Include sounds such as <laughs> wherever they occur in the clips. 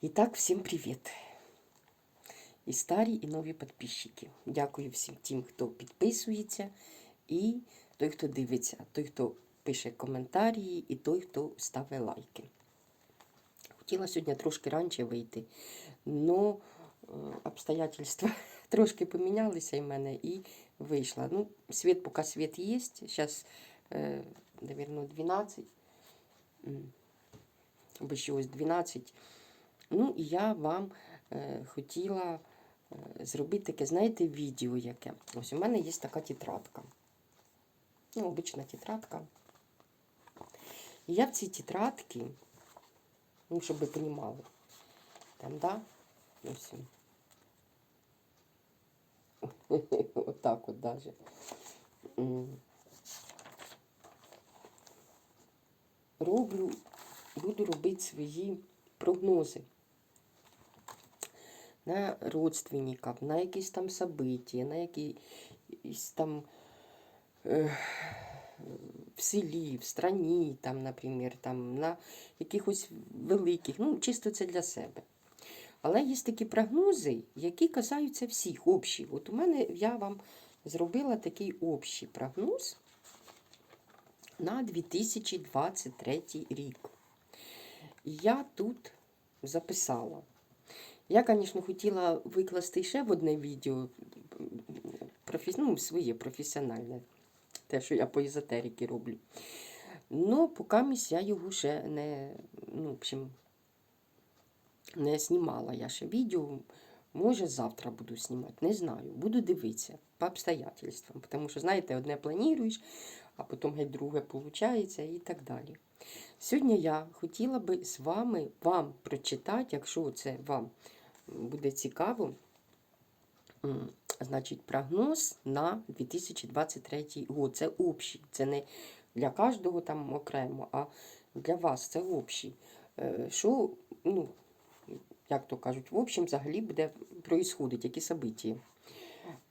І так, всім привіт! І старі, і нові підписчики. Дякую всім тим, хто підписується, і той, хто дивиться, той, хто пише коментарі, і той, хто ставить лайки. Хотіла сьогодні трошки раніше вийти, але обстоятельства <laughs> трошки помінялися в мене і вийшла. Ну, світ, поки світ є, зараз, мабуть, 12, або ще ось 12. Ну, і я вам е, хотіла е, зробити таке, знаєте, відео яке. Ось у мене є така тетрадка. Ну, обична тетрадка. І я в цій тетрадці, ну, щоб ви розуміли, там, да, ось. <laughs> Отак от даже. Роблю, буду робити свої прогнози на родственників, на якісь там события, на якісь там е, в селі, в страні, там, наприклад, там, на якихось великих, ну, чисто це для себе. Але є такі прогнози, які касаються всіх, общі. От у мене я вам зробила такий общий прогноз на 2023 рік. Я тут записала. Я, звісно, хотіла викласти ще в одне відео профі... ну, своє професіональне, те, що я по езотеріки роблю. Ну, поки я його ще не, ну, общем, не знімала я ще відео. Може, завтра буду знімати, не знаю. Буду дивитися по обстоятельствам. Тому що, знаєте, одне плануєш, а потім геть друге виходить і так далі. Сьогодні я хотіла би з вами вам прочитати, якщо це вам буде цікаво, значить, прогноз на 2023 год. Це общий. Це не для кожного там окремо, а для вас це общий. Е, Що, ну, як то кажуть, в общем, взагалі буде происходить, які события.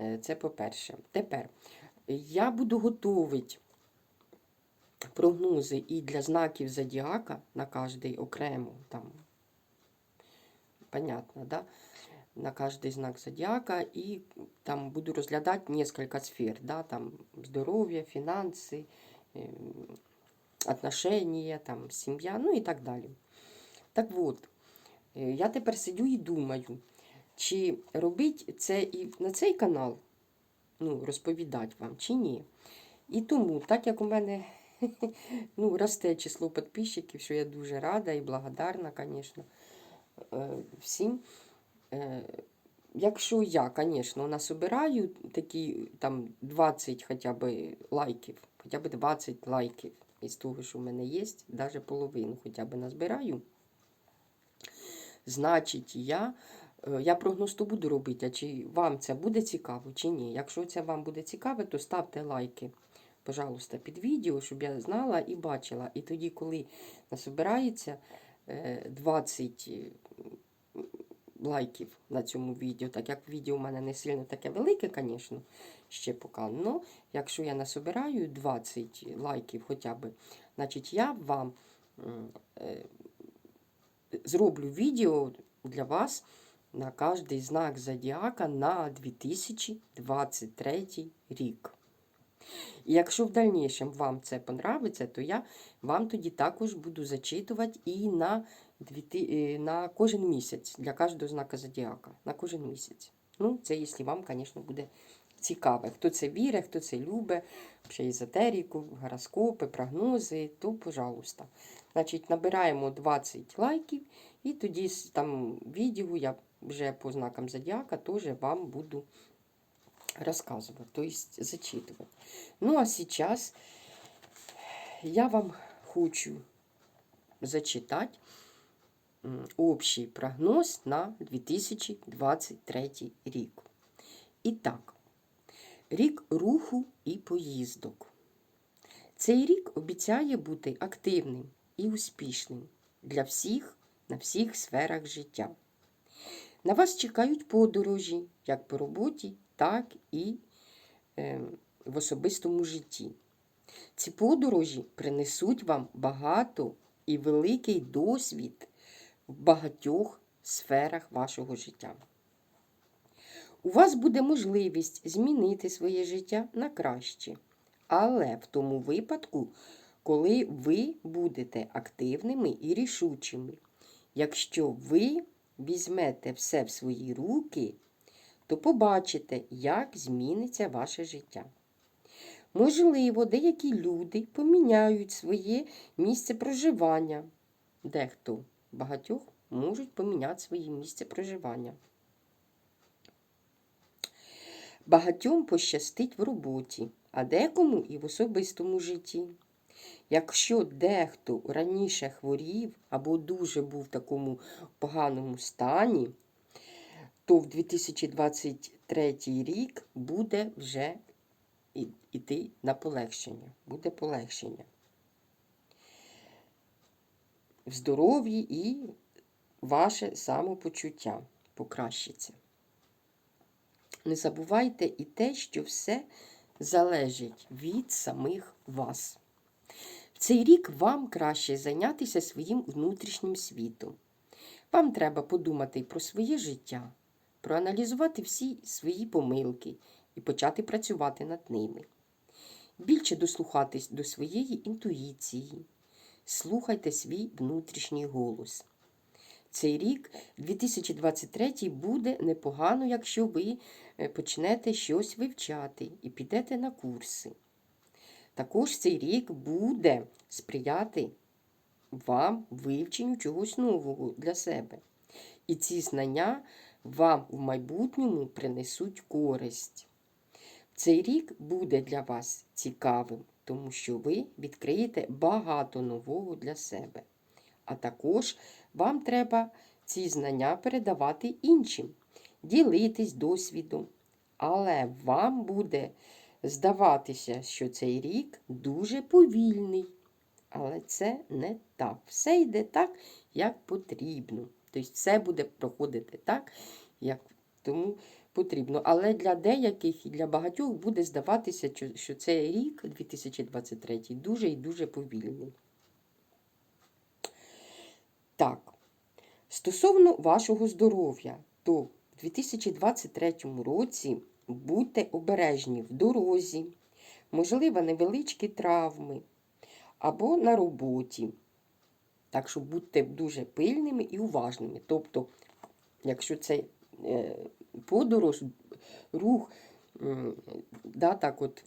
Е, Це по-перше. Тепер я буду готувати прогнози і для знаків зодіака на кожний окремо, там, понятно, да? на каждый знак зодиака и там буду разглядать несколько сфер, да, там здоровье, финансы, э, отношения, там семья, ну і так далі. Так от, е, я тепер сидю і думаю, чи робити це і на цей канал, ну, розповідати вам, чи ні. І тому, так як у мене <laughs> ну, росте число підписчиків, що я дуже рада і благодарна, звісно, е, всім. Е, Якщо я, звісно, насобираю такі там 20 хоча б лайків, хоча б 20 лайків із того, що в мене є, навіть половину хоча б назбираю, значить, я, е, я прогноз то буду робити, а чи вам це буде цікаво, чи ні. Якщо це вам буде цікаво, то ставте лайки, пожалуйста, під відео, щоб я знала і бачила. І тоді, коли насобирається е, 20 лайків на цьому відео. Так як відео у мене не сильно таке велике, звісно, ще поки. Но якщо я насобираю 20 лайків хоча б, значить я вам е, зроблю відео для вас на кожний знак зодіака на 2023 рік. І якщо в дальнішому вам це понравиться, то я вам тоді також буду зачитувати і на, на кожен місяць для кожного знака зодіака. На кожен місяць. Ну, це якщо вам, звісно, буде цікаве. Хто це вірить, хто це любить, ще езотерику, гороскопи, прогнози, то пожалуйста. Значить, набираємо 20 лайків, і тоді там відео я вже по знакам зодіака теж вам буду рассказывать, то есть зачитывать. Ну а сейчас я вам хочу зачитать общий прогноз на 2023 рік. І так, рік руху і поїздок. Цей рік обіцяє бути активним і успішним для всіх на всіх сферах життя. На вас чекають подорожі як по роботі, так і е, в особистому житті. Ці подорожі принесуть вам багато і великий досвід в багатьох сферах вашого життя. У вас буде можливість змінити своє життя на краще. Але в тому випадку, коли ви будете активними і рішучими. Якщо ви візьмете все в свої руки, то побачите, як зміниться ваше життя. Можливо, деякі люди поміняють своє місце проживання. Дехто багатьох можуть поміняти своє місце проживання. Багатьом пощастить в роботі, а декому і в особистому житті. Якщо дехто раніше хворів або дуже був в такому поганому стані, то в 2023 рік буде вже іти на полегшення. Буде полегшення. В здоров'ї і ваше самопочуття покращиться. Не забувайте і те, що все залежить від самих вас. В цей рік вам краще зайнятися своїм внутрішнім світом. Вам треба подумати про своє життя, проаналізувати всі свої помилки і почати працювати над ними. Більше дослухатись до своєї інтуїції, слухайте свій внутрішній голос. Цей рік, 2023, буде непогано, якщо ви е, почнете щось вивчати і підете на курси. Також цей рік буде сприяти вам вивченню чогось нового для себе. І ці знання вам в майбутньому принесуть користь. Цей рік буде для вас цікавим, тому що ви відкриєте багато нового для себе. А також вам треба ці знання передавати іншим, ділитись досвідом. Але вам буде здаватися, що цей рік дуже повільний. Але це не так. Все йде так, як потрібно. Тобто все буде проходити так, як тому потрібно. Але для деяких і для багатьох буде здаватися, що- цей рік, 2023, дуже і дуже повільний. Так, стосовно вашого здоров'я, то в 2023 році будьте обережні в дорозі, можливо, невеличкі травми або на роботі. Так що будьте дуже пильними і уважними. Тобто, якщо це подорож, рух, да, так от,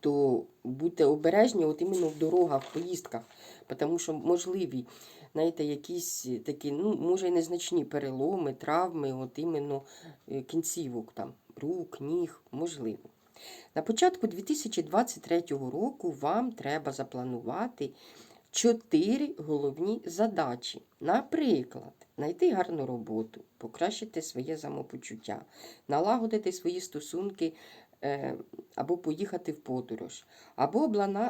то будьте обережні от іменно в дорогах, в поїздках, тому що можливі, знаєте, якісь такі, ну, може, і незначні переломи, травми, от іменно е, кінцівок, там, рук, ніг, можливо. На початку 2023 року вам треба запланувати чотири головні задачі. Наприклад, знайти гарну роботу, покращити своє самопочуття, налагодити свої стосунки е, або поїхати в подорож, або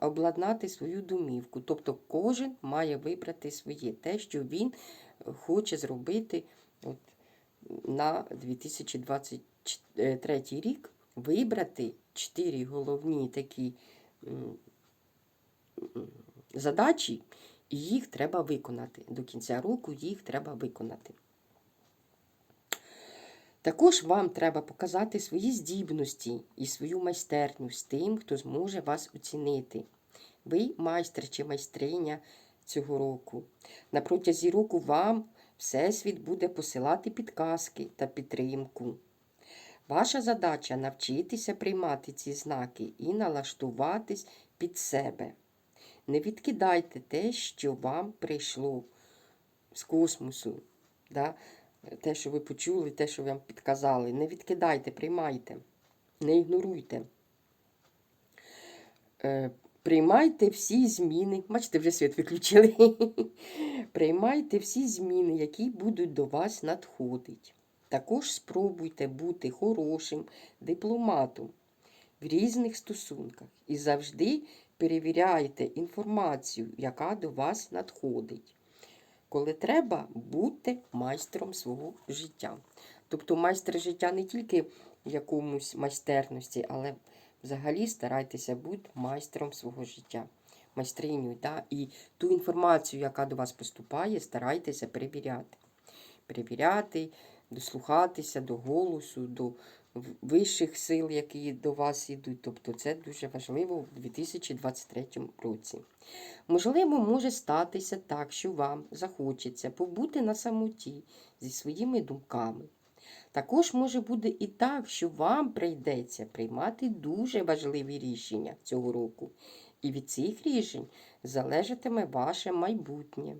обладнати свою домівку. Тобто кожен має вибрати своє, те, що він хоче зробити от, на 2023 рік, вибрати чотири головні такі задачі, і їх треба виконати. До кінця року їх треба виконати. Також вам треба показати свої здібності і свою майстерність тим, хто зможе вас оцінити. Ви майстер чи майстриня цього року. На протязі року вам Всесвіт буде посилати підказки та підтримку. Ваша задача навчитися приймати ці знаки і налаштуватись під себе. Не відкидайте те, що вам прийшло з космосу. Да? Те, що ви почули, те, що вам підказали. Не відкидайте, приймайте, не ігноруйте. Е, Приймайте всі зміни. Бачите, вже світ виключили. <laughs> Приймайте всі зміни, які будуть до вас надходити. Також спробуйте бути хорошим дипломатом в різних стосунках і завжди перевіряйте інформацію, яка до вас надходить. Коли треба, будьте майстром свого життя. Тобто майстер життя не тільки в якомусь майстерності, але взагалі старайтеся бути майстром свого життя. майстриню. Да? І ту інформацію, яка до вас поступає, старайтеся перевіряти. Перевіряти, дослухатися до голосу, до вищих сил, які до вас йдуть. Тобто це дуже важливо в 2023 році. Можливо, може статися так, що вам захочеться побути на самоті зі своїми думками. Також може бути і так, що вам прийдеться приймати дуже важливі рішення цього року. І від цих рішень залежатиме ваше майбутнє.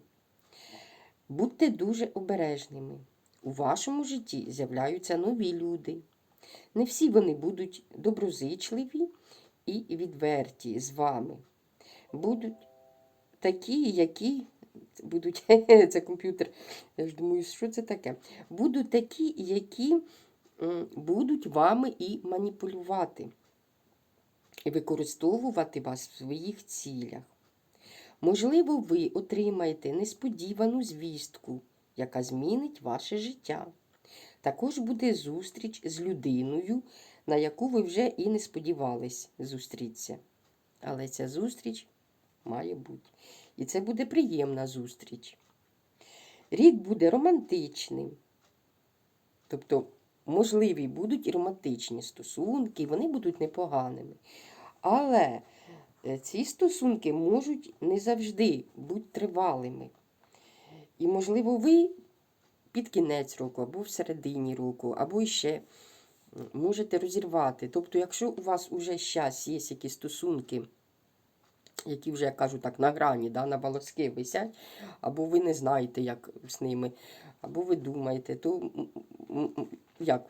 Будьте дуже обережними. У вашому житті з'являються нові люди. Не всі вони будуть доброзичливі і відверті з вами. Будуть такі, які будуть. <laughs> Це комп'ютер. Я ж думаю, що це таке? Будуть такі, які будуть вами і маніпулювати, і використовувати вас в своїх цілях. Можливо, ви отримаєте несподівану звістку, яка змінить ваше життя. Також буде зустріч з людиною, на яку ви вже і не сподівались зустрітися. Але ця зустріч має бути. І це буде приємна зустріч. Рік буде романтичним. Тобто, можливі будуть і романтичні стосунки, вони будуть непоганими. Але е, ці стосунки можуть не завжди бути тривалими. І, можливо, ви під кінець року, або в середині року, або іще можете розірвати. Тобто, якщо у вас уже зараз є якісь стосунки, які вже, я кажу так, на грані, да, на волоски висять, або ви не знаєте, як з ними, або ви думаєте, то як?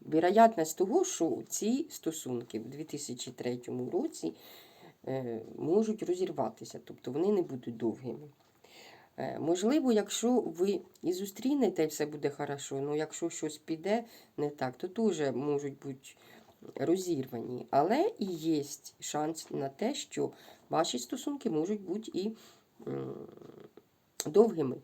Вероятність того, що ці стосунки в 2003 році е, можуть розірватися, тобто вони не будуть довгими. Е, Можливо, якщо ви і зустрінете, і все буде хорошо, ну якщо щось піде не так, то теж можуть бути розірвані. Але і є шанс на те, що ваші стосунки можуть бути і довгими.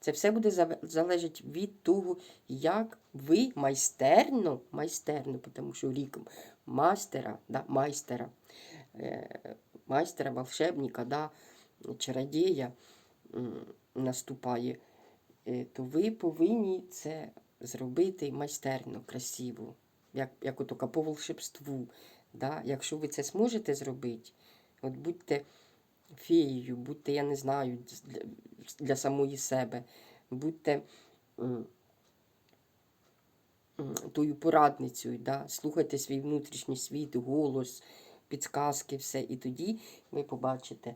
Це все буде залежати від того, як ви майстерно, майстерно, тому що рік мастера, да, майстера, е, майстера, волшебника, да, чародія наступає, е, то ви повинні це зробити майстерно, красиво, як, як ото по волшебству. Да? Якщо ви це зможете зробити, от будьте феєю, будьте, я не знаю, для, для самої себе, будьте тою порадницею, да? слухайте свій внутрішній світ, голос, підсказки, все. І тоді ви побачите,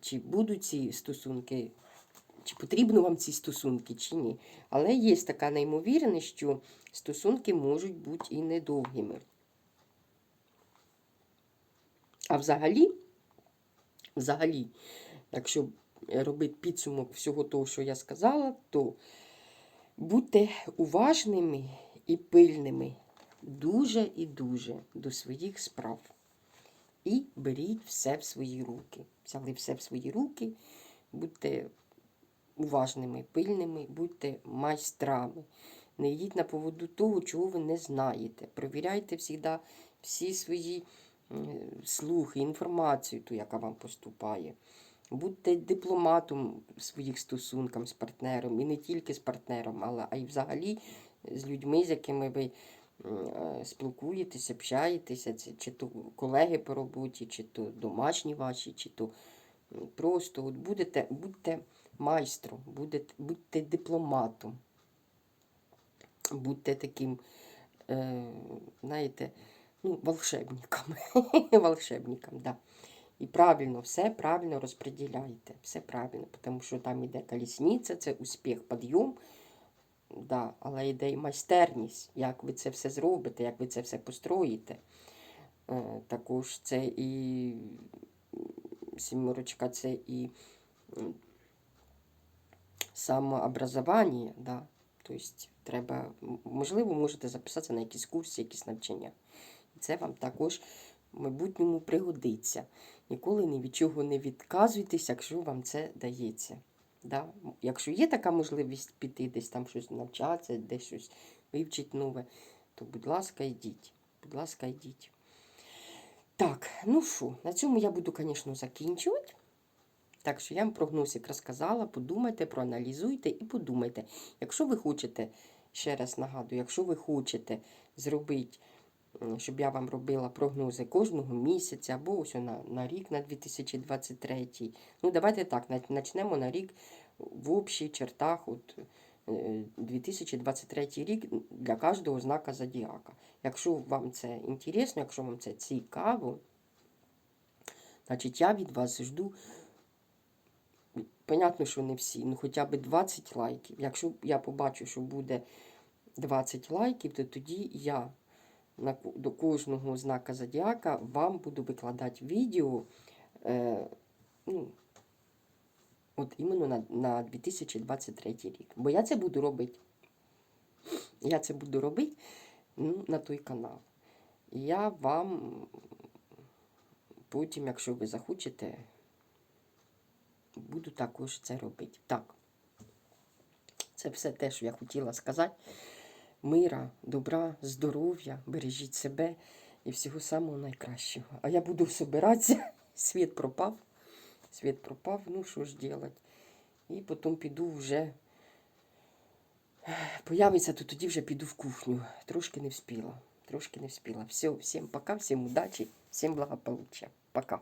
чи будуть ці стосунки, чи потрібно вам ці стосунки, чи ні. Але є така неймовірність, що стосунки можуть бути і недовгими. А взагалі, взагалі, якщо робити підсумок всього того, що я сказала, то будьте уважними і пильними дуже і дуже до своїх справ. І беріть все в свої руки. Взяли все в свої руки, будьте уважними, пильними, будьте майстрами. Не йдіть на поводу того, чого ви не знаєте. Провіряйте завжди всі свої слухи, інформацію, ту, яка вам поступає. Будьте дипломатом в своїх стосунках з партнером, і не тільки з партнером, але а й взагалі з людьми, з якими ви е, спілкуєтесь, общаєтеся, чи то колеги по роботі, чи то домашні ваші, чи то просто от будете, будьте майстром, будете, будьте дипломатом, будьте таким, е, знаєте, ну, волшебником. <laughs> волшебником, да. І правильно, все правильно розподіляйте. Все правильно, тому що там іде колісниця, це успіх, підйом. Да, але йде і майстерність, як ви це все зробите, як ви це все построїте. Е, також це і сімерочка, це і самообразування. Да. Тобто треба, можливо, можете записатися на якісь курси, якісь навчання. І це вам також в майбутньому пригодиться. Ніколи ні від чого не відказуйтесь, якщо вам це дається. Да? Якщо є така можливість піти десь там щось навчатися, десь щось вивчити нове, то будь ласка, йдіть. Будь ласка, йдіть. Так, ну що, на цьому я буду, звісно, закінчувати. Так що я вам прогнозик розказала, подумайте, проаналізуйте і подумайте. Якщо ви хочете, ще раз нагадую, якщо ви хочете зробити, щоб я вам робила прогнози кожного місяця або ось на, на рік на 2023. Ну, давайте так, почнемо на рік в общих чертах. От, е, 2023 рік для кожного знака зодіака. Якщо вам це інтересно, якщо вам це цікаво, значить я від вас жду Понятно, що не всі, ну хоча б 20 лайків. Якщо я побачу, що буде 20 лайків, то тоді я до кожного знака зодіака вам буду викладати відео. Е, ну, от іменно на, на 2023 рік. Бо я це буду робити. Я це буду робити ну, на той канал. Я вам потім, якщо ви захочете, буду також це робити. Так. Це все те, що я хотіла сказати. Мира, добра, здоров'я, бережіть себе і всього самого найкращого. А я буду собиратися. <laughs> Світ пропав. Світ пропав, ну що ж робити. І потім піду вже. Появиться, то тоді вже піду в кухню. Трошки не вспіла. Трошки не вспіла. Все, всім пока, всім удачі, всім благополуччя. Пока.